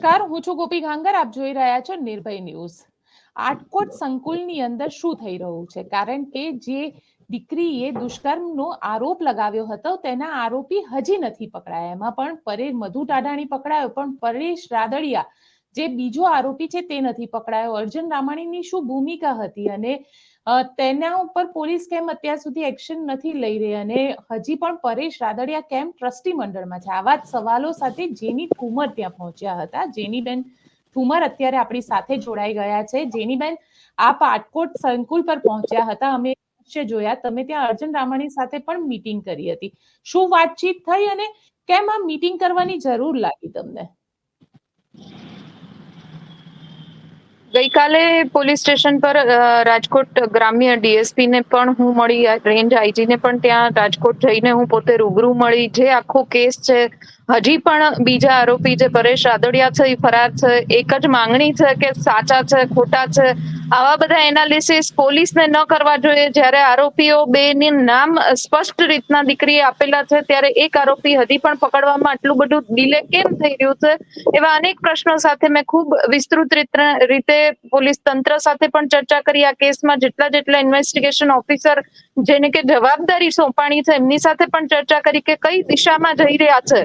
નમસ્કાર, હું છું ગોપી ગાંગર આપ જોઈ રહ્યા છો નિર્ભય ન્યૂઝ. આટકોટ સંકુલની અંદર શું થઈ રહ્યું છે? કારણ કે જે દીકરીએ દુષ્કર્મનો આરોપ લગાવ્યો હતો, તેના આરોપી હજી નથી પકડાયા. એમાં પણ પરેશ, મધુ ટાઢાણી પકડાયો, પણ પરેશ રાદડિયા, જે બીજો આરોપી છે, તે નથી પકડાયો. અર્જુન રામાણીની શું ભૂમિકા હતી અને તેના ઉપર પોલીસ કેમ અત્યાર સુધી એક્શન નથી લઈ રહી અને હજી પણ પરેશ રાદડિયા કેમ ટ્રસ્ટી મંડળમાં છે? આવા જ સવાલો સાથે જેની ઠુમર ત્યાં પહોંચ્યા હતા. જેનીબેન ઠુમર અત્યારે આપણી સાથે જોડાઈ ગયા છે. જેનીબેન આ પાટકોટ સંકુલ પર પહોંચ્યા હતા. અમે દ્રશ્ય જોયા. તમે ત્યાં અર્જુન રામાણી સાથે પણ મીટિંગ કરી હતી. શું વાતચીત થઈ અને કેમ આ મીટિંગ કરવાની જરૂર લાગી તમને? ગઈકાલે પોલીસ સ્ટેશન પર રાજકોટ ગ્રામ્ય ડીએસપી ને પણ હું મળી રેન્જ આઈજી ને પણ ત્યાં રાજકોટ જઈને હું પોતે રૂબરૂ મળી. જે આખો કેસ છે, હજી પણ બીજા આરોપી જે પરેશ રાદડિયા છે, એ ફરાર છે. એક જ માંગણી છે કે સાચા છે, ખોટા છે. આવા બધા એનાલિસિસ પોલીસને ન કરવા જોઈએ. જ્યારે આરોપીઓ બેની નામ સ્પષ્ટ રીતના દીકરીએ આપેલા છે, ત્યારે એક આરોપી હજી પણ પકડવામાં આટલું બધું ડિલે કેમ થઈ રહ્યું છે? એવા અનેક પ્રશ્નો સાથે મેં ખૂબ વિસ્તૃત રીતે પોલીસ તંત્ર સાથે પણ ચર્ચા કરી. આ કેસમાં જેટલા જેટલા ઇન્વેસ્ટિગેશન ઓફિસર જેને કે જવાબદારી સોંપાણી છે, એમની સાથે પણ ચર્ચા કરી કે કઈ દિશામાં જઈ રહ્યા છે.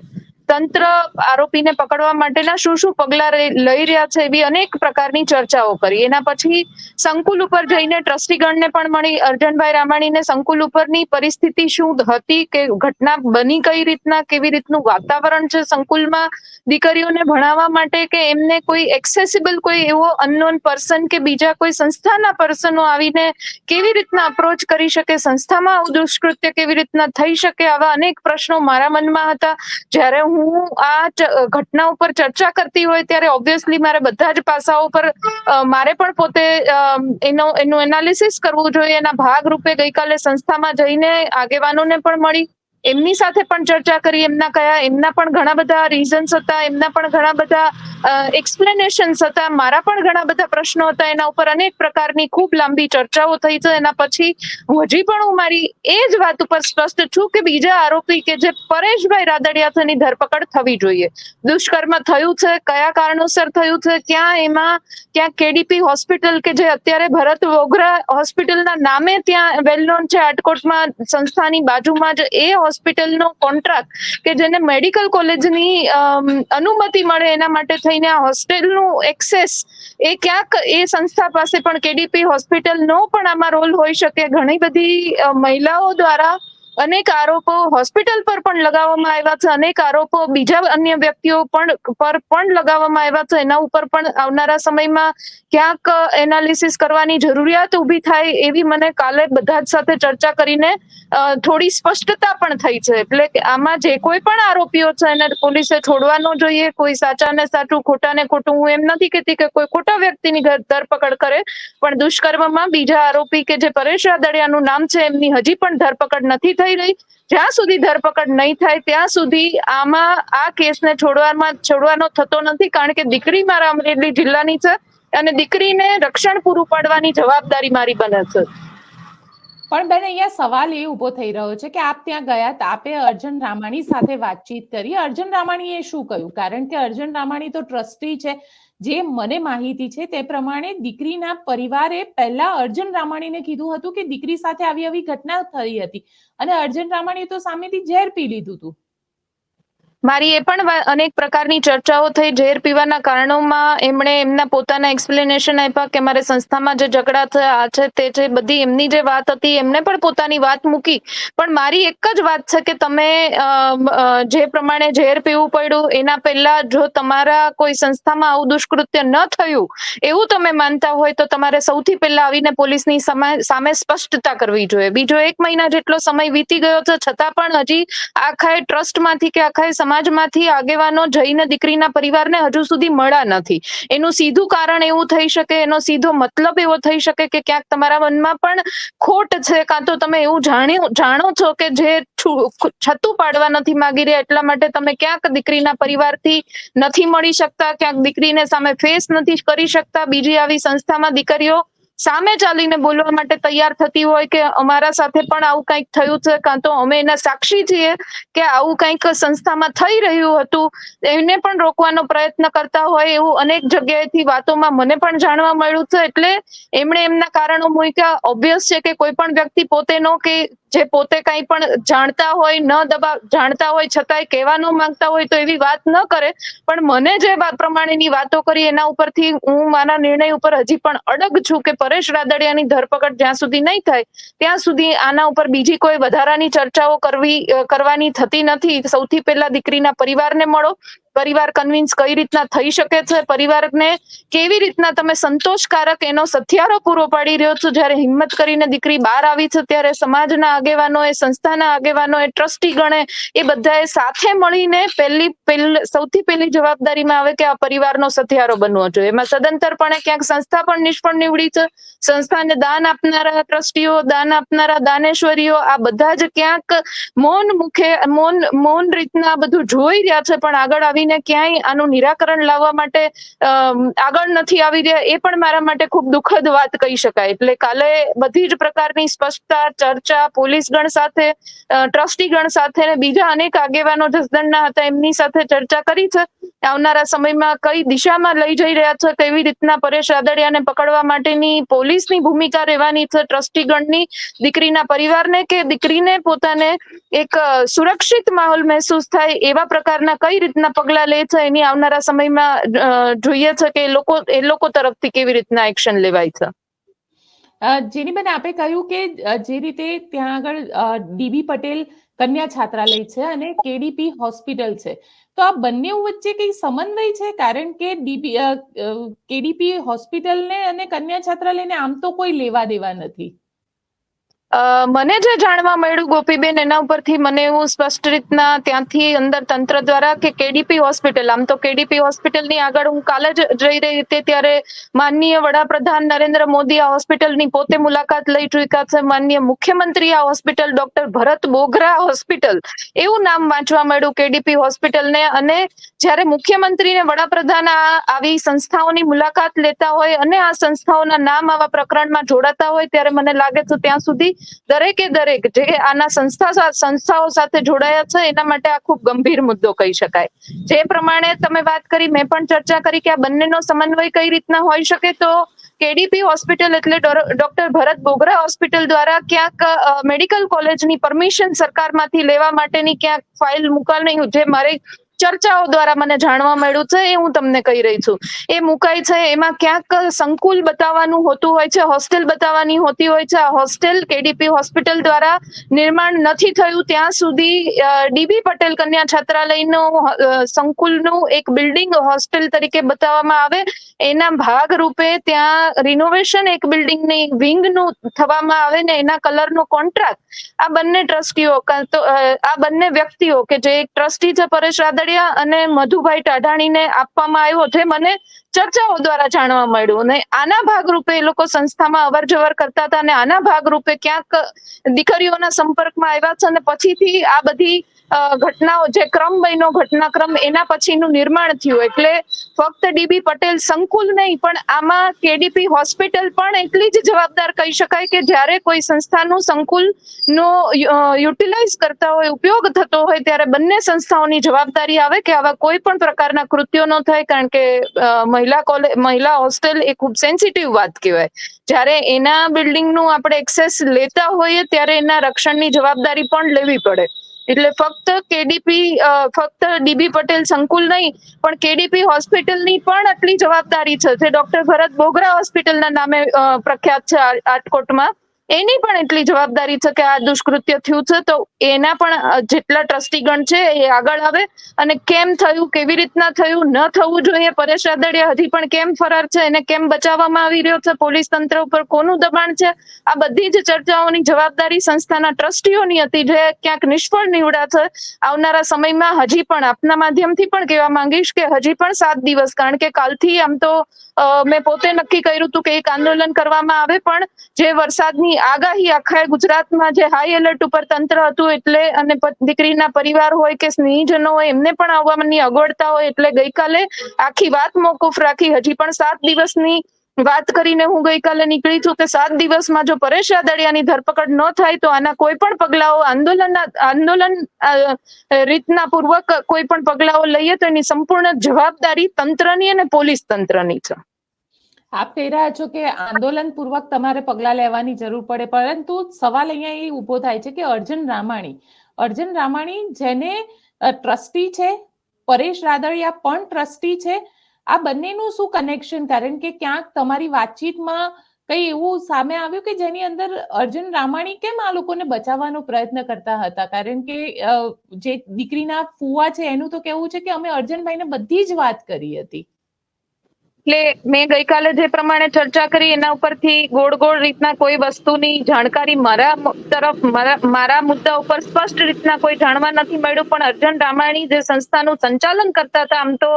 તંત્ર આરોપીને પકડવા માટેના શું શું પગલા લઈ રહ્યા છે એવી અનેક પ્રકારની ચર્ચાઓ કરી. એના પછી સંકુલ ઉપર જઈને ટ્રસ્ટીગણને પણ મળી. અર્જનભાઈ રામાણીને સંકુલ ઉપરની પરિસ્થિતિ શું હતી કે ઘટના બની કઈ રીતના, કેવી રીતનું વાતાવરણ છે સંકુલમાં? દીકરીઓને ભણાવવા માટે કે એમને કોઈ એક્સેસિબલ કોઈ એવો અનનોન પર્સન કે બીજા કોઈ સંસ્થાના પર્સનો આવીને કેવી રીતના અપ્રોચ કરી શકે? સંસ્થામાં દુષ્કૃત્ય કેવી રીતના થઈ શકે? આવા અનેક પ્રશ્નો મારા મનમાં હતા. જ્યારે હું આ ચ- ઘટના ઉપર ચર્ચા કરતી હોય ત્યારે ઓબ્વિયસલી મારે બધા જ પાસાઓ પર મારે પણ પોતે એનો, એનું એનાલિસિસ કરવું જોઈએ. એના ભાગ રૂપે ગઈકાલે સંસ્થામાં જઈને આગેવાનોને પણ મળી. એમની સાથે પણ ચર્ચા કરી, એમના કયા, એમના પણ ઘણા બધા રીઝન્સ હતા, એમના પણ ઘણા બધા એક્સપ્લેનેશન્સ હતા. મારા પણ ઘણા બધા પ્રશ્નો હતા એના ઉપર અનેક પ્રકારની ખૂબ લાંબી ચર્ચાઓ થઈ છે. એના પછી હજી પણ હું મારી એ જ વાત ઉપર સ્પષ્ટ છું કે બીજા આરોપી કે જે પરેશભાઈ રાદડિયાથની ધરપકડ થવી જોઈએ. દુષ્કર્મ થયું છે, કયા કારણોસર થયું છે, ક્યાં એમાં, ક્યાં કેડીપી હોસ્પિટલ કે જે અત્યારે ભરત વોગરા હોસ્પિટલના નામે ત્યાં વેલ નોન છે આટકોટમાં સંસ્થાની બાજુમાં જ એ હોસ્પિટલનો કોન્ટ્રાક્ટ કે જેને મેડિકલ કોલેજની અનુમતિ મળે એના માટે થઈને આ હોસ્ટેલનું એક્સેસ, એ ક્યાંક એ સંસ્થા પાસે પણ કેડીપી હોસ્પિટલનો પણ આમાં રોલ હોઈ શકે. ઘણી બધી મહિલાઓ દ્વારા અનેક આરોપો હોસ્પિટલ પર પણ લગાવવામાં આવ્યા છે. અનેક આરોપો બીજા અન્ય વ્યક્તિઓ પણ પર પણ લગાવવામાં આવ્યા છે. એના ઉપર પણ આવનારા સમયમાં ક્યાંક એનાલિસિસ કરવાની જરૂરિયાત ઊભી થાય એવી મને કાલે બધા જ સાથે ચર્ચા કરીને થોડી સ્પષ્ટતા પણ થઈ છે. એટલે કે આમાં જે કોઈ પણ આરોપીઓ છે એને પોલીસે છોડવા ન જોઈએ. કોઈ સાચાને સાચું ખોટાને ખોટું. હું એમ નથી કહેતી કે કોઈ ખોટા વ્યક્તિની ધરપકડ કરે. પણ દુષ્કર્મમાં બીજા આરોપી કે જે પરેશ રાદડિયાનું નામ છે, એમની હજી પણ ધરપકડ નથી થઈ. રહી. જ્યાં સુધી ધરપકડ નહીં થાય, ત્યાં સુધી આમાં આ કેસને છોડવામાં, છોડવાનો થતો નથી, કારણ કે દીકરી મારા અમરેલી જિલ્લાની છે અને દીકરીને રક્ષણ પૂરું પાડવાની જવાબદારી મારી બને છે. પણ બેન, અહીંયા સવાલ એ ઊભો થઈ રહ્યો છે કે આપ ત્યાં ગયા આપે અર્જુન રામાણી સાથે વાતચીત કરી. અર્જુન રામાણીએ શું કહ્યું? કારણ કે અર્જુન રામાણી તો ટ્રસ્ટી છે. જે મને માહિતી છે તે પ્રમાણે દીકરીના પરિવારે પહેલા અર્જુન રામાણીને કીધું હતું કે દીકરી સાથે આવી આવી ઘટના થઈ હતી. અને અર્જુન રામાણીએ તો સામેથી ઝેર પી લીધું હતું. મારી એ પણ અનેક પ્રકારની ચર્ચાઓ થઈ ઝેર પીવાના કારણોમાં એમણે એમના પોતાના એક્સપ્લેનેશન આપ્યા કે મારે સંસ્થામાં જે ઝઘડા થયા છે તે છે બધી એમની જે વાત હતી એમને પણ પોતાની વાત મૂકી. પણ મારી એક જ વાત છે કે તમે જે પ્રમાણે ઝેર પીવું પડ્યું, એના પહેલા જો તમારા કોઈ સંસ્થામાં આવું દુષ્કૃત્ય ન થયું, એવું તમે માનતા હોય તો તમારે સૌથી પહેલા આવીને પોલીસની સમા- સ્પષ્ટતા કરવી જોઈએ. બીજો એક મહિના જેટલો સમય વીતી ગયો છે, છતાં પણ હજી આખાએ ટ્રસ્ટમાંથી કે આખાએ સમાજમાંથી આગેવાનો જઈને દીકરીના પરિવારને હજુ સુધી મળ્યા નથી. એનું સીધું કારણ એવું થઈ શકે, એનો સીધો મતલબ એવો થઈ શકે કે ક્યાંક તમારા મનમાં પણ ખોટ છે, કાં તો તમે એવું જાણ્યું, જાણો છો કે જે છતું પાડવા નથી માંગી રહ્યા, એટલા માટે તમે ક્યાંક દીકરીના પરિવારથી નથી મળી શકતા, ક્યાંક દીકરીને સામે ફેસ નથી કરી શકતા. બીજી આવી સંસ્થામાં દીકરીઓ સામે ચાલીને બોલવા માટે તૈયાર થતી હોય કે અમારા સાથે પણ આવું કંઈક થયું છે, કાં તો અમે એના સાક્ષી છીએ કે આવું કંઈક સંસ્થામાં થઈ રહ્યું હતું, એને પણ રોકવાનો પ્રયત્ન કરતા હોય એવું અનેક જગ્યાએથી વાતોમાં મને પણ જાણવા મળ્યું છે. એટલે એમણે એમના કારણો મૂક્યા. ઓબ્વિયસ છે કે કોઈ પણ વ્યક્તિ પોતેનો કે જે પોતે કંઈ પણ જાણતા હોય, ન દબા, જાણતા હોય, છતાંય કહેવાનું માંગતા હોય તો એવી વાત ન કરે. પણ મને જે પ્રમાણેની વાતો કરી એના ઉપરથી હું મારા નિર્ણય ઉપર હજી પણ અડગ છું કે પરેશ રાદડિયાની ધરપકડ જ્યાં સુધી નહીં થાય, ત્યાં સુધી આના ઉપર બીજી કોઈ વધારાની ચર્ચાઓ કરવી કરવાની થતી નથી. સૌથી પહેલા દીકરીના પરિવારને મળો પરિવાર કન્વિન્સ કઈ રીતના થઈ શકે છે? પરિવારને કેવી રીતના તમે સંતોષકારક એનો સથિયારો પૂરો પાડી રહ્યો છો? જ્યારે હિંમત કરીને દીકરી બહાર આવી છે, ત્યારે સમાજના આગેવાનો એ સંસ્થાના આગેવાનો એ ટ્રસ્ટી ગણે એ બધાએ સાથે મળીને પહેલી સૌથી પહેલી જવાબદારીમાં આવે કે આ પરિવારનો સથિયારો બનવો જોઈએ. એમાં સદંતરપણે ક્યાંક સંસ્થા પણ નિષ્ફળ નીવડી છે. સંસ્થાને દાન આપનારા ટ્રસ્ટીઓ, દાન આપનારા દાનેશ્વરીઓ, આ બધા જ ક્યાંક મૌન મુખે, મૌન મૌન રીતના બધું જોઈ રહ્યા છે. પણ આગળ આવીને ક્યાંય આનું નિરાકરણ લાવવા માટે આગળ નથી આવી રહ્યા, એ પણ મારા માટે ખૂબ દુઃખદ વાત કહી શકાય. એટલે કાલે બધી જ પ્રકારની સ્પષ્ટતા, ચર્ચા પોલીસ ગણ સાથે ટ્રસ્ટી ગણ સાથે અને બીજા અનેક આગેવાનો જસદણના હતા, એમની સાથે ચર્ચા કરી છે. આવનારા સમયમાં કઈ દિશામાં લઈ જઈ રહ્યા છે કેવી રીતના પરેશ રાદડિયાને પકડવા માટેની પોલીસની ભૂમિકા રહેવાની છે ટ્રસ્ટી ગણની દીકરીના પરિવારને કે દીકરીને પોતાને એક સુરક્ષિત માહોલ મહેસૂસ થાય એવા પ્રકારના કઈ રીતના પગલા લે છે, એની આવનારા સમયમાં જોઈએ છે કે એ લોકો એ લોકો તરફથી કેવી રીતના એક્શન લેવાય છે. જેની જેનીબેન, આપે કહ્યું કે જે રીતે ત્યાં આગળ ડીબી પટેલ કન્યા છાત્રાલય છે અને કેડીપી હોસ્પિટલ છે. તો આ બંને વચ્ચે કઈ સમન્વય છે? કારણ કે ડીબી કેડીપી હોસ્પિટલને અને કન્યા છાત્રાલયને આમ તો કોઈ લેવા દેવા નથી. મને જે જાણવા મળ્યું ગોપીબેન, એના ઉપરથી મને એવું સ્પષ્ટ રીતના ત્યાંથી અંદર તંત્ર દ્વારા કે કેડીપી હોસ્પિટલ, આમ તો કેડીપી હોસ્પિટલની આગળ હું કાલે જ જઈ રહી હતી ત્યારે માનનીય વડાપ્રધાન નરેન્દ્ર મોદી આ હોસ્પિટલની પોતે મુલાકાત લઈ ચૂક્યા છે. માનનીય મુખ્યમંત્રી આ hospital, doctor Bharat Bogra hospital, એવું નામ વાંચવા મળ્યું કેડીપી હોસ્પિટલને. અને જ્યારે મુખ્યમંત્રીને વડાપ્રધાન આ આવી સંસ્થાઓની મુલાકાત લેતા હોય અને આ સંસ્થાઓના નામ આવા પ્રકરણમાં જોડાતા હોય, ત્યારે મને લાગે છે ત્યાં સુધી દરેકે દરેક જે આના સંસ્થા સંસ્થાઓ સાથે જોડાયા છે, એના માટે આ ખૂબ ગંભીર મુદ્દો કહી શકાય. જે પ્રમાણે તમે વાત કરી, મેં પણ ચર્ચા કરી કે આ બંનેનો સમન્વય કઈ રીતના હોઈ શકે તો કેડીપી હોસ્પિટલ એટલે ડોક્ટર ભરત બોગરા હોસ્પિટલ દ્વારા ક્યાંક મેડિકલ કોલેજની પરમિશન સરકારમાંથી લેવા માટેની ક્યાંક ફાઇલ મૂકવાની જે મારી ચર્ચાઓ દ્વારા મને જાણવા મળ્યું છે, એ હું તમને કહી રહી છું. એ મુકાઈ છે, એમાં ક્યાંક સંકુલ બતાવવાનું હોતું હોય છે, હોસ્ટેલ બતાવવાની હોતી હોય છે. આ હોસ્ટેલ કેડીપી હોસ્પિટલ દ્વારા નિર્માણ નથી થયું. ત્યાં સુધી ડીબી પટેલ કન્યા છાત્રાલયનું સંકુલનું એક બિલ્ડિંગ હોસ્ટેલ તરીકે બતાવવામાં આવે. એના ભાગ રૂપે ત્યાં રિનોવેશન એક બિલ્ડિંગની વિંગનું થવામાં આવે ને એના કલરનો કોન્ટ્રાક્ટ. આ બંને ટ્રસ્ટીઓ આ બંને વ્યક્તિઓ કે જે એક ટ્રસ્ટી છે પરેશ રાદડિયા અને મધુભાઈ ટાઢાણીને આપવામાં આવ્યો જે મને ચર્ચાઓ દ્વારા જાણવા મળ્યું અને આના ભાગરૂપે એ લોકો સંસ્થામાં અવર જવર કરતા હતા અને આના ભાગરૂપે ક્યાંક દીકરીઓના સંપર્કમાં આવ્યા છે અને પછીથી આ બધી ઘટનાઓ, જે ક્રમ બન્યો, ઘટનાક્રમ એના પછીનું નિર્માણ થયું. એટલે ફક્ત ડીબી પટેલ સંકુલ નહીં, પણ આમાં કેડીપી હોસ્પિટલ પણ એટલી જ જવાબદાર કહી શકાય કે જ્યારે કોઈ સંસ્થાનું સંકુલ નો યુટિલાઇઝ કરતા હોય, ઉપયોગ થતો હોય, ત્યારે બંને સંસ્થાઓની જવાબદારી આવે કે આવા કોઈ પણ પ્રકારના કૃત્યો ન થાય, કારણ કે મહિલા કોલેજ મહિલા હોસ્ટેલ એ ખૂબ સેન્સિટિવ વાત કહેવાય. જ્યારે એના બિલ્ડિંગનું આપણે એક્સેસ લેતા હોઈએ, ત્યારે એના રક્ષણની જવાબદારી પણ લેવી પડે. એટલે ફક્ત કેડીપી ફક્ત ડીબી પટેલ સંકુલ નહીં, પણ કેડીપી હોસ્પિટલની પણ આટલી જવાબદારી છે. જે ડોક્ટર ભરત બોગરા હોસ્પિટલના નામે પ્રખ્યાત છે રાજકોટમાં એની પણ એટલી જવાબદારી છે કે આ દુષ્કૃત્ય થયું છે, તો એના પણ જેટલા ટ્રસ્ટીગણ છે એ આગળ આવે. અને કેમ થયું, કેવી રીતના થયું, ન થવું જોઈએ, પરેશ રાદડિયા હજી પણ કેમ ફરાર છે, એને કેમ બચાવવામાં આવી રહ્યો છે, પોલીસ તંત્ર ઉપર કોનું દબાણ છે? આ બધી જ ચર્ચાઓની જવાબદારી સંસ્થાના ટ્રસ્ટીઓની હતી જે ક્યાંક નિષ્ફળ નીવડા છે. આવનારા સમયમાં હજી પણ આપના માધ્યમથી પણ કહેવા માંગીશ કે હજી પણ સાત દિવસ, કારણ કે કાલથી આમ તો મેં પોતે નક્કી કર્યું હતું કે એક આંદોલન કરવામાં આવે, પણ જે વરસાદની આગાહી આખા ગુજરાતમાં જે હાઈ એલર્ટ ઉપર તંત્ર હતું એટલે અને દીકરીના પરિવાર હોય કે સ્નેહીજનો હોય, એમને પણ આવવાની અગવડતા હોય એટલે ગઈકાલે આખી વાત મોકૂફ રાખી. હજી પણ સાત દિવસની વાત કરીને હું ગઈકાલે નીકળી છું કે સાત દિવસમાં જો પરેશ રાદડિયાની ધરપકડ ન થાય તો આના કોઈ પણ પગલાઓ આંદોલનના, આંદોલન રીતના પૂર્વક કોઈ પણ પગલાઓ લઈએ તો એની સંપૂર્ણ જવાબદારી તંત્રની અને પોલીસ તંત્રની છે. આપ કહી રહ્યા છો કે આંદોલન પૂર્વક તમારે પગલા લેવાની જરૂર પડે, પરંતુ સવાલ અહીંયા એ ઊભો થાય છે કે અર્જુન રામાણી અર્જુન રામાણી જેને ટ્રસ્ટી છે, પરેશ રાદડિયા પણ ટ્રસ્ટી છે આ બંનેનું શું કનેક્શન કારણ કે ક્યાંક તમારી વાતચીતમાં કઈ એવું સામે આવ્યું કે જેની અંદર અર્જુન રામાણી કેમ આ લોકોને બચાવવાનો પ્રયત્ન કરતા હતા? કારણ કે જે દીકરીના ફુવા છે, એનું તો કેવું છે કે અમે અર્જુનભાઈને બધી જ વાત કરી હતી. એટલે મેં ગઈકાલે જે પ્રમાણે ચર્ચા કરી, એના ઉપરથી ગોળ ગોળ રીતના કોઈ વસ્તુની જાણકારી મારા તરફ મારા મુદ્દા ઉપર સ્પષ્ટ રીતના કોઈ જાણવા નથી મળ્યું. પણ અર્જુન રામાણી જે સંસ્થાનું સંચાલન કરતા હતા, આમ તો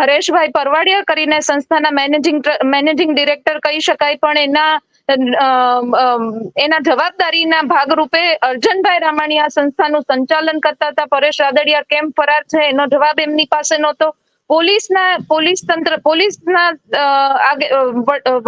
હરેશભાઈ પરવાડિયા કરીને સંસ્થાના મેનેજિંગ મેનેજિંગ ડિરેક્ટર કહી શકાય, પણ એના એના જવાબદારીના ભાગરૂપે અર્જનભાઈ રામાણી આ સંસ્થાનું સંચાલન કરતા હતા. પરેશ રાદડિયા કેમ ફરાર છે એનો જવાબ એમની પાસે નહોતો. પોલીસના, પોલીસ તંત્ર, પોલીસના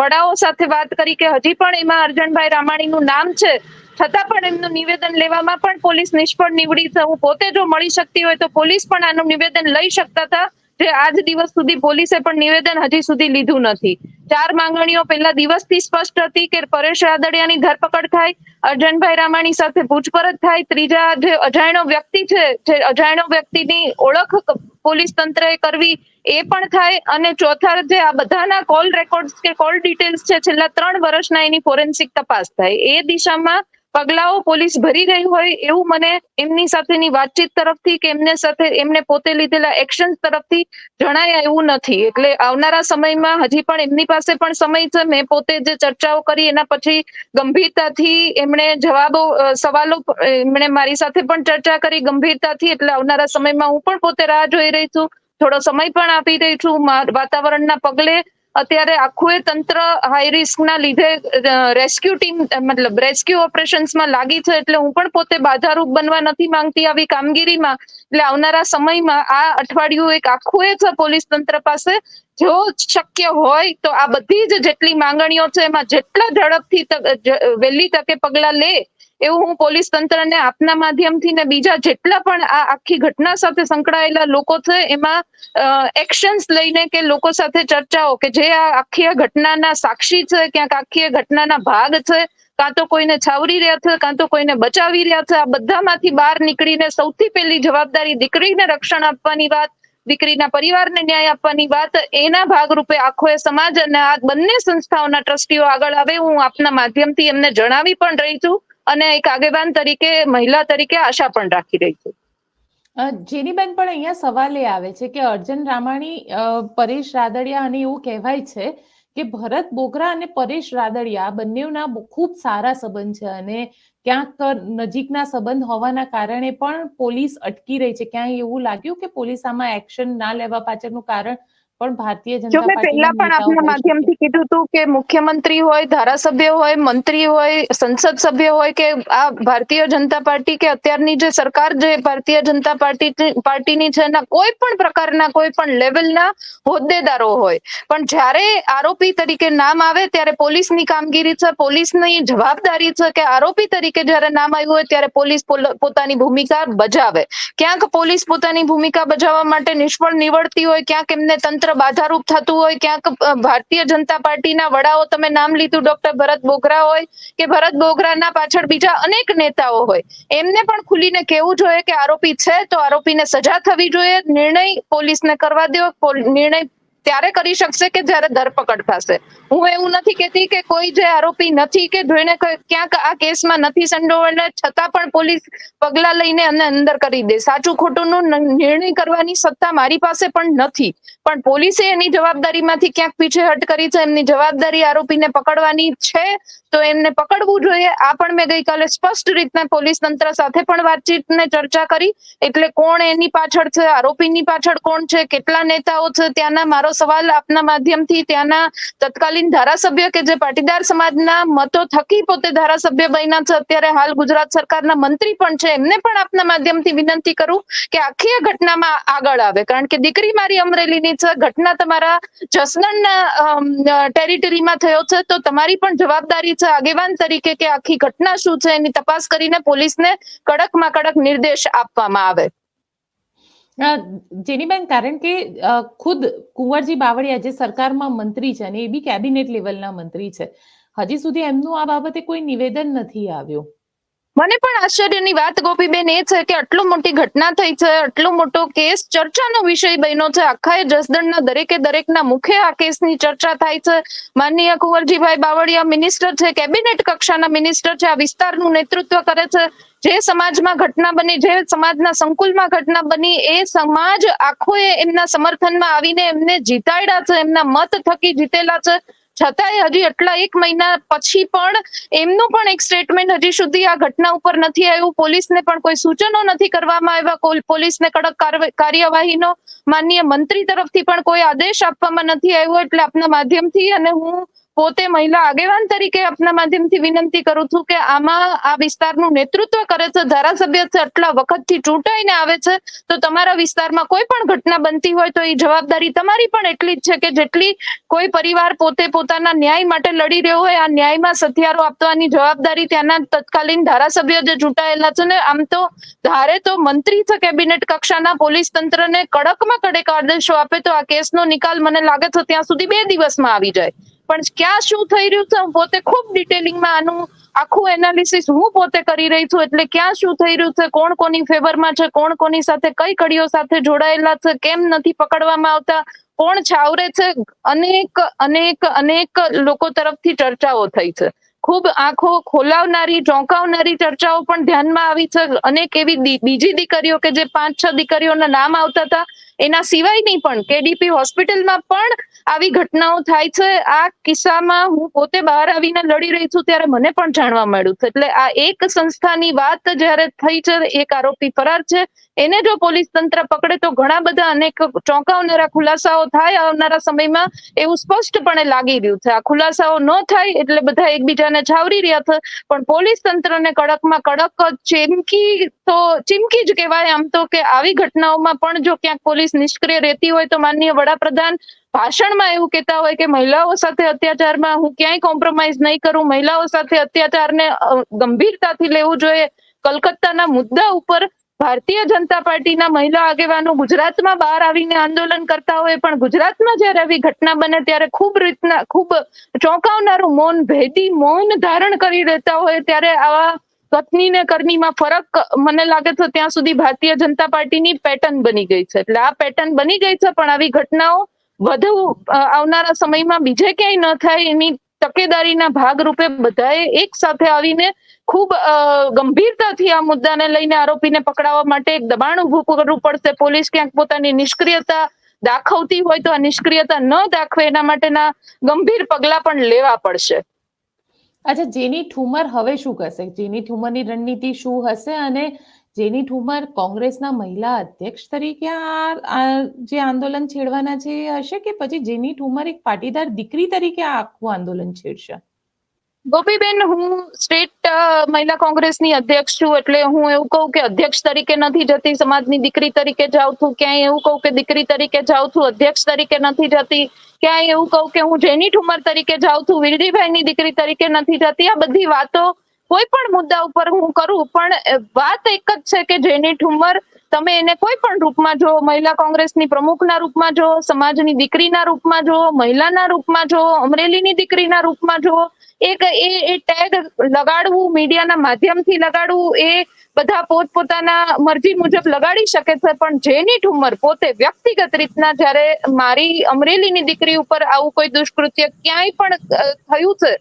વડાઓ સાથે વાત કરી કે હજી પણ એમાં અર્જનભાઈ રામાણીનું નામ છે. છતાં પણ એમનું નિવેદન લેવામાં પણ પોલીસ નિષ્ફળ નીવડી હું પોતે જો મળી શકતી હોય તો પોલીસ પણ આનું નિવેદન લઈ શકતા હતા. જે આજ દિવસ સુધી પોલીસે પણ નિવેદન હજી સુધી લીધું નથી. ચાર માંગણીઓ પહેલા દિવસથી સ્પષ્ટ હતી કે પરેશ રાદડિયાની ધરપકડ થાય, અર્જનભાઈ રામાણી સાથે પૂછપરછ થાય, ત્રીજા જે અજાણ્યો વ્યક્તિ છે, જે અજાણ્યો વ્યક્તિની ઓળખ પોલીસ તંત્રએ કરવી એ પણ થાય અને ચોથા જે આ બધાના કોલ રેકોર્ડ્સ કે કોલ ડિટેલ્સ છે, છેલ્લા ત્રણ વર્ષના એની ફોરેન્સિક તપાસ થાય. એ દિશામાં પગલાઓ પોલીસ ભરી ગઈ હોય એવું મને એમની સાથેની વાતચીત તરફથી કે એમને સાથે એમને પોતે લીધેલા એક્શન તરફથી જણાય એવું નથી. એટલે આવનારા સમયમાં હજી પણ એમની પાસે પણ સમય છે. મેં પોતે જે ચર્ચાઓ કરી એના પછી ગંભીરતાથી એમણે જવાબો સવાલો એમણે મારી સાથે પણ ચર્ચા કરી ગંભીરતાથી. એટલે આવનારા સમયમાં હું પણ પોતે રાહ જોઈ રહી છું. થોડો સમય પણ આપી રહી છું. વાતાવરણના પગલે અત્યારે આખું એ તંત્ર હાઈ રિસ્ક ના લીધે રેસ્ક્યુ ટીમ મતલબ રેસ્ક્યુ ઓપરેશન્સમાં લાગી છે એટલે હું પણ પોતે બાધારૂપ બનવા નથી માંગતી આવી કામગીરીમાં. એટલે આવનારા સમયમાં આ અઠવાડિયું એક આખું એ છે પોલીસ તંત્ર પાસે જો શક્ય હોય તો આ બધી જ જેટલી માંગણીઓ છે એમાં જેટલા ઝડપથી વહેલી તકે પગલા લે એવું હું પોલીસ તંત્રને આપના માધ્યમથી ને બીજા જેટલા પણ આ આખી ઘટના સાથે સંકળાયેલા લોકો છે, એમાં એક્શન્સ લઈને કે લોકો સાથે ચર્ચાઓ કે જે આ આખી ઘટનાના સાક્ષી છે, ક્યાંક આખી ઘટનાના ભાગ છે, કાં તો કોઈને છાવરી રહ્યા છે, કાં તો કોઈને બચાવી રહ્યા છે, આ બધામાંથી બહાર નીકળીને સૌથી પહેલી જવાબદારી દીકરીને રક્ષણ આપવાની વાત, દીકરીના પરિવારને ન્યાય આપવાની વાત, એના ભાગરૂપે આખો એ સમાજ અને આ બંને સંસ્થાઓના ટ્રસ્ટીઓ આગળ આવે, હું આપના માધ્યમથી એમને જણાવી પણ રહી છું. અને એક આગેવાન તરીકે, મહિલા તરીકે આશા પણ રાખી રહી છું. જેનીબેન પણ અહીંયા સવાલ એ આવે છે કે અર્જુન રામાણી પરેશ રાદડિયા અને એવું કહેવાય છે કે ભરત બોગરા અને પરેશ રાદડિયા બંનેના ખૂબ સારા સંબંધ છે અને ક્યાંક નજીકના સંબંધ હોવાના કારણે પણ પોલીસ અટકી રહી છે. ક્યાંય એવું લાગ્યું કે પોલીસ આમાં એક્શન ના લેવા પાછળનું કારણ પણ ભારતીય જનતા મેં પહેલા પણ આપના. માધ્યમથી કીધું હતું કે મુખ્યમંત્રી હોય ધારાસભ્ય હોય મંત્રી હોય સંસદ સભ્ય હોય કે આ ભારતીય જનતા પાર્ટી કે અત્યારની જે સરકાર જે ભારતીય જનતા પાર્ટી પાર્ટીની છે એના કોઈ પણ પ્રકારના કોઈ પણ લેવલના હોદ્દેદારો હોય પણ જ્યારે આરોપી તરીકે નામ આવે ત્યારે પોલીસની કામગીરી છે પોલીસની જવાબદારી છે કે આરોપી તરીકે જ્યારે નામ આવ્યું હોય ત્યારે પોલીસ પોતાની ભૂમિકા બજાવે ક્યાંક પોલીસ પોતાની ભૂમિકા બજાવવા માટે નિષ્ફળ નીવડતી હોય ક્યાંક એમને તંત્ર બાધારૂપ થતું હોય, ક્યાંક ભારતીય જનતા પાર્ટીના વડાઓ, તમે નામ લીધું, ડોક્ટર ભરત બોગરા હોય, કે ભરત બોગરાના પાછળ બીજા અનેક નેતાઓ હોય, એમને પણ ખુલીને કહેવું જોઈએ કે આરોપી છે, તો આરોપીને સજા થવી જોઈએ, નિર્ણય પોલીસને કરવા દો નિર્ણય ત્યારે કરી શકશે કે જ્યારે ધરપકડ થશે? હું એવું નથી કેતી કે કોઈ જે આરોપી નથી કે જોઈને ક્યાંક આ કેસમાં નથી સંડોવાયેલા, છતાં પણ પોલીસ પગલા લઈને અને અંદર કરી દે. સાચું ખોટું નું નિર્ણય કરવાની સત્તા મારી પાસે પણ નથી. પણ પોલીસે એની જવાબદારીમાંથી ક્યાંક પીછેહટ કરી છે, એમની જવાબદારી આરોપીને પકડવાની છે, તો એમને પકડવું જોઈએ. આ પણ મેં ગઈકાલે સ્પષ્ટ રીતના પોલીસ તંત્ર સાથે પણ વાતચીત ને ચર્ચા કરી. એટલે કોણ એની પાછળ છે, આરોપીની પાછળ કોણ છે, કેટલા નેતાઓ છે, ત્યાંના મારો સવાલ આપના માધ્યમથી ત્યાંના તત્કાલીન ધારાસભ્ય કે જે પાટીદાર સમાજના મતો થકી પોતે ધારાસભ્ય બન્યા છે. અત્યારે હાલ ગુજરાત સરકારના મંત્રી પણ છે. એમને પણ આપના માધ્યમથી વિનંતી કરું કે આખી આ ઘટનામાં આગળ આવે. કારણ કે દીકરી મારી અમરેલીની છે. ઘટના તમારા જસદણના ટેરિટરીમાં થયો છે. તો તમારી પણ જવાબદારી છે આગેવાન તરીકે કે આખી ઘટના શું છે એની તપાસ કરીને પોલીસને કડકમાં કડક નિર્દેશ આપવામાં આવે. જેનીબેન, કારણ કે ખુદ કુંવરજી બાવળિયા જે સરકારમાં મંત્રી છે અને એ બી કેબિનેટ લેવલના મંત્રી છે. હજી સુધી એમનું આ બાબતે કોઈ નિવેદન નથી આવ્યું. મને પણ આશ્ચર્યની વાત ગોપીબેન એ છે કે આટલું મોટી ઘટના થઈ છે, આટલો મોટો કેસ, ચર્ચાનો વિષય બન્યો છે. આખા જસદણના દરેકે દરેકના મુખે આ કેસની ચર્ચા થાય છે. માનનીય કુંવરજીભાઈ બાવળિયા મિનિસ્ટર છે, કેબિનેટ કક્ષાના મિનિસ્ટર છે, આ વિસ્તારનું નેતૃત્વ કરે છે. જે સમાજમાં ઘટના બની, જે સમાજના સંકુલમાં ઘટના બની, એ સમાજ આખો એમના સમર્થનમાં આવીને એમને જીતાડ્યા છે, એમના મત થકી જીતેલા છે. છતાંય હજી આટલા એક મહિના પછી પણ એમનું પણ એક સ્ટેટમેન્ટ હજી સુધી આ ઘટના ઉપર નથી આવ્યું. પોલીસને પણ કોઈ સૂચનો નથી કરવામાં આવ્યા. પોલીસને કડક કાર્યવાહીનો માનનીય મંત્રી તરફથી પણ કોઈ આદેશ આપવામાં નથી આવ્યો. એટલે આપના માધ્યમથી અને હું પોતે મહિલા આગેવાન તરીકે આપના માધ્યમથી વિનંતી કરું છું કે આમાં આ વિસ્તારનું નેતૃત્વ કરે છે, ધારાસભ્ય છે, આટલા વખતથી ચૂંટાઈને આવે છે, તો તમારા વિસ્તારમાં કોઈ પણ ઘટના બનતી હોય તો એ જવાબદારી તમારી પણ એટલી જ છે કે જેટલી કોઈ પરિવાર પોતે પોતાના ન્યાય માટે લડી રહ્યો હોય, આ ન્યાયમાં સથિયારો આપવાની જવાબદારી ત્યાંના તત્કાલીન ધારાસભ્ય જે ચૂંટાયેલા છે ને, આમ તો ધારે તો મંત્રી છે કેબિનેટ કક્ષાના પોલીસ તંત્રને કડકમાં કડક આદેશો આપે તો આ કેસનો નિકાલ મને લાગે છે ત્યાં સુધી બે દિવસમાં આવી જાય. પણ ક્યાં શું થઈ રહ્યું છે? પોતે ખૂબ ડિટેલિંગમાં આનું આખું એનાલિસિસ હું પોતે કરી રહી છું. એટલે ક્યાં શું થઈ રહ્યું છે? કોણ કોની ફેવરમાં છે? કોણ કોની સાથે કઈ કડીઓ સાથે જોડાયેલા છે? કેમ નથી પકડવામાં આવતા? કોણ છાવરે છે? અનેક અનેક અનેક લોકો તરફથી ચર્ચાઓ થઈ છે. ખૂબ આંખો ખોલાવનારી, ચોંકાવનારી ચર્ચાઓ પણ ધ્યાનમાં આવી છે. અનેક એવી બીજી દીકરીઓ કે જે પાંચ, છ દીકરીઓના નામ આવતા હતા. એના સિવાયની પણ કેડીપી હોસ્પિટલમાં પણ આવી ઘટનાઓ થાય છે. આ કિસ્સામાં હું પોતે બહાર આવીને લડી રહી છું ત્યારે મને પણ જાણવા મળ્યું છે. એટલે આ એક સંસ્થાની વાત જ્યારે થઈ છે, એક આરોપી ફરાર છે. એને જો પોલીસ તંત્ર પકડે તો ઘણા બધા અનેક ચોંકાવનારા ખુલાસાઓ થાય આવનારા સમયમાં એવું સ્પષ્ટપણે લાગી રહ્યું છે. આ ખુલાસાઓ ન થાય એટલે બધા એકબીજાને છાવરી રહ્યા છે. પણ પોલીસ તંત્રને કડકમાં કડક ચીમકી તો ચીમકી જ કહેવાય આમ તો કે આવી ઘટનાઓમાં પણ જો ક્યાંક પોલીસ નિષ્ક્રિય રહેતી હોય તો માનનીય વડાપ્રધાન ભાષણમાં એવું કહેતા હોય કે મહિલાઓ સાથે અત્યાચારમાં હું ક્યાંય કોમ્પ્રોમાઇઝ નહીં કરું. મહિલાઓ સાથે અત્યાચારને ગંભીરતાથી લેવું જોઈએ. કલકત્તાના મુદ્દા ઉપર ભારતીય જનતા પાર્ટીના મહિલા આગેવાનો ગુજરાતમાં બહાર આવીને આંદોલન કરતા હોય, પણ ગુજરાતમાં જ્યારે આવી ઘટના બને ત્યારે ખૂબ રીતના, ખૂબ ચોંકાવનારું મૌન, ભેદી મૌન ધારણ કરી દેતા હોય, ત્યારે આવા પત્નીને કર્મીમાં ફરક મને લાગે છે ત્યાં સુધી ભારતીય જનતા પાર્ટીની પેટર્ન બની ગઈ છે. એટલે આ પેટર્ન બની ગઈ છે, પણ આવી ઘટનાઓ વધુ આવનારા સમયમાં બીજે ક્યાંય ન થાય એની તકેદારીના ભાગરૂપે બધાએ એક સાથે આવીને ખૂબ ગંભીરતાથી આ મુદ્દાને લઈને આરોપીને પકડાવવા માટે એક દબાણ ઊભું કરવું પડશે. પોલીસ ક્યાંક પોતાની નિષ્ક્રિયતા દાખવતી હોય તો આ નિષ્ક્રિયતા ન દાખવે એના માટેના ગંભીર પગલા પણ લેવા પડશે. અચ્છા, જેની ઠુમર હવે શું કરશે? જેની ઠુમરની રણનીતિ શું હશે? અને જેની ઠુમર કોંગ્રેસના મહિલા અધ્યક્ષ તરીકે આ જે આંદોલન છેડવાના છે હશે કે પછી જેની ઠુમર એક પાટીદાર દીકરી તરીકે આ આખું આંદોલન છેડશે? ગોપીબેન, હું સ્ટેટ મહિલા કોંગ્રેસની અધ્યક્ષ છું એટલે હું એવું કહું કે અધ્યક્ષ તરીકે નથી જતી, સમાજની દીકરી તરીકે જાઉં છું. ક્યાંય એવું કહું કે દીકરી તરીકે જાઉં છું, અધ્યક્ષ તરીકે નથી જતી. ક્યાંય એવું કહું કે હું જેની ઠુમર તરીકે જાઉં છું, વિરજીભાઈની દીકરી તરીકે નથી જતી. આ બધી વાતો કોઈ પણ મુદ્દા ઉપર હું કરું, પણ વાત એક જ છે કે જેની ઠુમર તમે એને કોઈ પણ રૂપમાં જો મહિલા કોંગ્રેસની પ્રમુખના રૂપમાં જો સમાજની દીકરીના રૂપમાં જો મહિલાના રૂપમાં જો અમરેલીની દીકરીના રૂપમાં જો એક એ ટેગ લગાડવું, મીડિયાના માધ્યમથી લગાડવું, એ બધા પોતપોતાના મરજી મુજબ લગાડી શકે છે, પણ જેની ઠુમર પોતે વ્યક્તિગત રીતના જ્યારે મારી અમરેલીની દીકરી ઉપર આવું કોઈ દુષ્કૃત્ય ક્યાંય પણ થયું છે,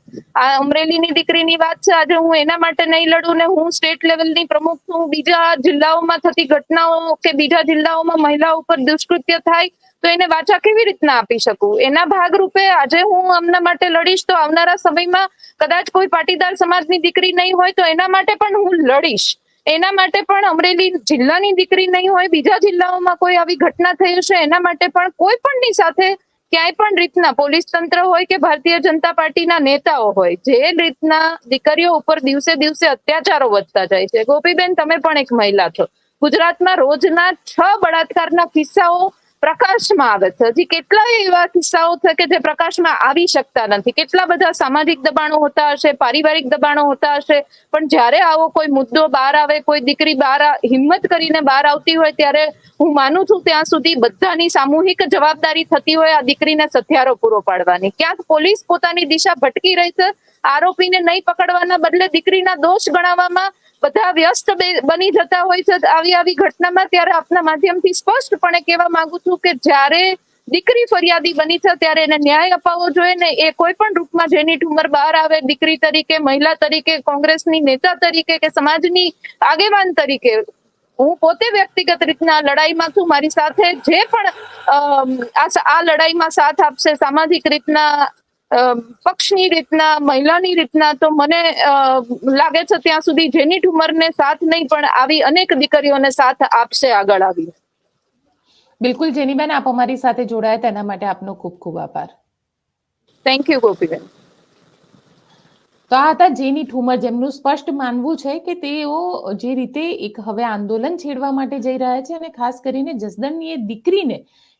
આ અમરેલીની દીકરીની વાત છે, આજે હું એના માટે નહીં લડું ને હું સ્ટેટ લેવલની પ્રમુખ છું, બીજા જિલ્લાઓમાં થતી ઘટનાઓ કે બીજા જિલ્લાઓમાં મહિલાઓ ઉપર દુષ્કૃત્ય થાય, તો એને વાચા કેવી રીતના આપી શકું? એના ભાગરૂપે આજે હું એમના માટે લડીશ તો આવનારા સમયમાં કદાચ કોઈ પાટીદાર સમાજની દીકરી નહીં હોય તો એના માટે પણ હું લડીશ. એના માટે પણ અમરેલી જિલ્લાની દીકરી નહીં હોય, બીજા જિલ્લાઓમાં કોઈ આવી ઘટના થઈ હશે, એના માટે પણ કોઈ પણની સાથે ક્યાંય પણ રીતના પોલીસ તંત્ર હોય કે ભારતીય જનતા પાર્ટીના નેતાઓ હોય, જે રીતના દીકરીઓ ઉપર દિવસે દિવસે અત્યાચારો વધતા જાય છે. ગોપીબેન, તમે પણ એક મહિલા છો. ગુજરાતમાં રોજના છ બળાત્કારના કિસ્સાઓ પ્રકાશમાં આવે છે. હજી કેટલાય એવા કિસ્સાઓ છે કે જે પ્રકાશમાં આવી શકતા નથી? કેટલા બધા સામાજિક દબાણો હોતા હશે, પારિવારિક દબાણો હોતા હશે? પણ જ્યારે આવો કોઈ મુદ્દો બહાર આવે, કોઈ દીકરી બહાર હિંમત કરીને બહાર આવતી હોય, ત્યારે હું માનું છું ત્યાં સુધી બધાની સામૂહિક જવાબદારી થતી હોય, આ દીકરીને સથિયારો પૂરો પાડવાની. ક્યાંક પોલીસ પોતાની દિશા ભટકી રહી છે આરોપીને નહીં પકડવાના બદલે દીકરીના દોષ ગણાવવામાં બધા વ્યસ્ત બની જતા હોય છે. આવી આવી ઘટનામાં ત્યારે આપના માધ્યમથી સ્પષ્ટપણે કહેવા માંગુ છું કે જ્યારે દીકરી ફરિયાદી બની છે, ત્યારે એને ન્યાય અપાવવો જોઈએ ને એ કોઈ પણ રૂપમાં જેની ઠુમર બહાર આવે, દીકરી તરીકે, મહિલા તરીકે, કોંગ્રેસની નેતા તરીકે કે સમાજની આગેવાન તરીકે, હું પોતે વ્યક્તિગત રીતના લડાઈમાં છું. મારી સાથે જે પણ આ લડાઈમાં સાથ આપશે, સામાજિક રીતના પક્ષની રીતના મહિલાની રીતના તો મને લાગે છે ત્યાં સુધી જેની ઠુમરને સાથ નહીં પણ આવી અનેક દીકરીઓને સાથ આપશે આગળ આવી. બિલકુલ જેનીબેન આપ અમારી સાથે જોડાયા તેના માટે આપનો ખૂબ ખૂબ આભાર. Thank you Gopiben. તો આ હતા જેની ઠુમર જેમનું સ્પષ્ટ માનવું છે કે તેઓ જે રીતે એક હવે આંદોલન છેડવા માટે જઈ રહ્યા છે અને ખાસ કરીને જસદણની એ દીકરીને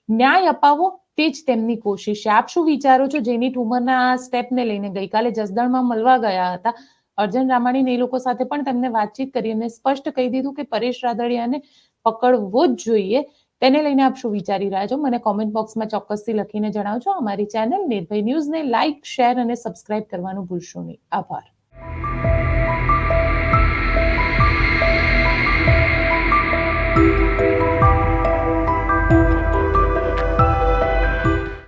ન્યાય અપાવવો તે જ તેમની કોશિશ છે. આપ શું વિચારો છો? જેની ઠુમરના આ સ્ટેપને લઈને ગઈકાલે જસદણમાં મળવા ગયા હતા. અર્જન રામાણીને એ લોકો સાથે પણ તેમને વાતચીત કરી અને સ્પષ્ટ કહી દીધું કે પરેશ રાદડિયાને પકડવો જ જોઈએ. તેને લઈને આપ શું વિચારી રહ્યા છો? મને કોમેન્ટ બોક્સમાં ચોક્કસથી લખીને જણાવજો. અમારી ચેનલ નિર્ભય ન્યૂઝને લાઇક શેર અને સબસ્ક્રાઇબ કરવાનું ભૂલશો નહીં. આભાર.